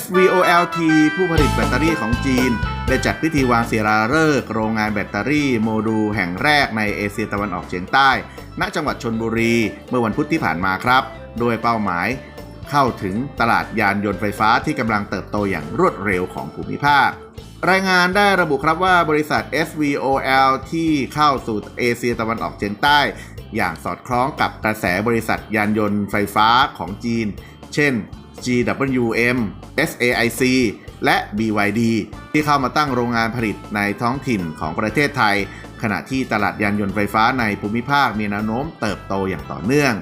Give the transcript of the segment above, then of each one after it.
SVOLT ผู้ผลิตแบตเตอรี่ของจีน ได้จัดพิธีวางศิลาฤกษ์โรงงานแบตเตอรี่โมดูลแห่งแรกในเอเชียตะวันออกเฉียงใต้ ณ จังหวัดชนบุรี เมื่อวันพุธที่ผ่านมาครับ โดยเป้าหมายเข้าถึงตลาดยานยนต์ไฟฟ้าที่กำลังเติบโตอย่างรวดเร็วของภูมิภาค รายงานได้ระบุครับว่าบริษัท SVOL ที่เข้าสู่เอเชียตะวันออกเฉียงใต้ อย่างสอดคล้องกับกระแสบริษัทยานยนต์ไฟฟ้าของจีน เช่น GWM SAIC และ BYD ที่เข้ามาตั้งโรงงานผลิตในท้องถิ่นของประเทศไทย ขณะที่ตลาดยานยนต์ไฟฟ้าในภูมิภาคมีแนวโน้มเติบโตอย่างต่อเนื่อง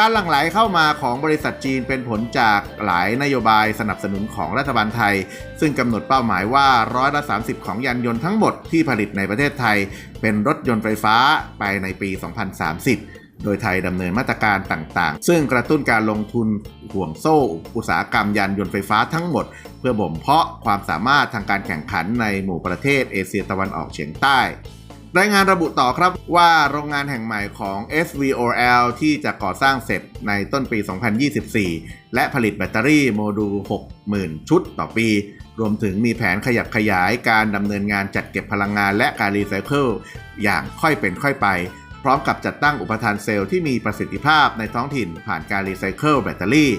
การหลั่งไหลเข้ามาของบริษัทจีนเป็นผลจากหลายนโยบายสนับสนุนของรัฐบาลไทย ซึ่งกำหนดเป้าหมายว่าร้อยละ30 ของยานยนต์ทั้งหมดที่ผลิตในประเทศไทย เป็นรถยนต์ไฟฟ้าไปในปี 2030โดยไทยดำเนินมาตรการต่างๆ ซึ่งกระตุ้นการลงทุนห่วงโซ่ อุตสาหกรรมยานยนต์ไฟฟ้าทั้งหมด เพื่อบ่มเพาะความสามารถทางการแข่งขันในหมู่ประเทศเอเชียตะวันออกเฉียงใต้ รายงานระบุต่อครับว่าโรงงานแห่งใหม่ของ SVOL ที่จะก่อสร้างเสร็จในต้นปี 2024 และผลิตแบตเตอรี่โมดูล 60,000 ชุดต่อปี รวมถึงมีแผนขยับขยายการดำเนินงานจัดเก็บพลังงานและการรีไซเคิลอย่างค่อยเป็นค่อยไป พร้อมกับจัดตั้งอุปทานเซลล์ที่มีประสิทธิภาพในท้องถิ่นผ่านการรีไซเคิลแบตเตอรี่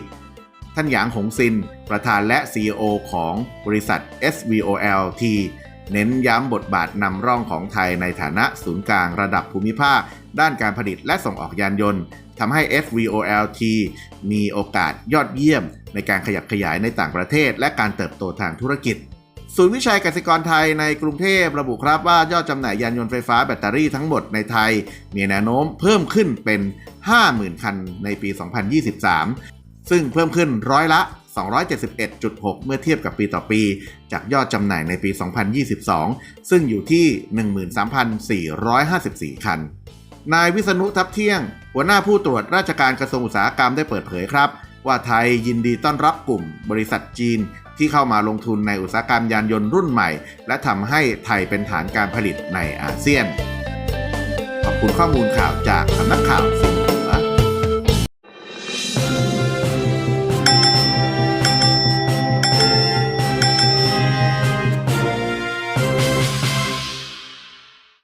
ท่านหยางหงซิน ประธานและ CEO ของบริษัท SVOLT เน้นย้ำบทบาทนำร่องของไทยในฐานะศูนย์กลางระดับภูมิภาค ด้านการผลิตและส่งออกยานยนต์ทำให้ SVOLT มีโอกาสยอดเยี่ยม ในการขยับขยายในต่างประเทศ และการเติบโตทางธุรกิจ ศูนย์วิจัยกสิกรไทยในกรุงเทพระบุครับว่ายอดจำหน่ายยานยนต์ไฟฟ้าแบตเตอรี่ทั้งหมดในไทย มีแนวโน้มเพิ่มขึ้นเป็น 50,000 คันในปี 2023 ซึ่งเพิ่มขึ้นร้อยละ 271.6 เมื่อเทียบกับปีต่อปี จากยอดจำหน่ายในปี 2022 ซึ่งอยู่ที่ 13,454 คัน นายวิษณุทับเที่ยง หัวหน้าผู้ตรวจราชการกระทรวงอุตสาหกรรมได้เปิดเผยครับ ว่าไทยยินดีต้อนรับกลุ่มบริษัทจีนที่เข้ามาลงทุนในอุตสาหกรรมยานยนต์รุ่นใหม่ และทำให้ไทยเป็นฐานการผลิตในอาเซียน ขอบคุณข้อมูลข่าวจากสำนักข่าว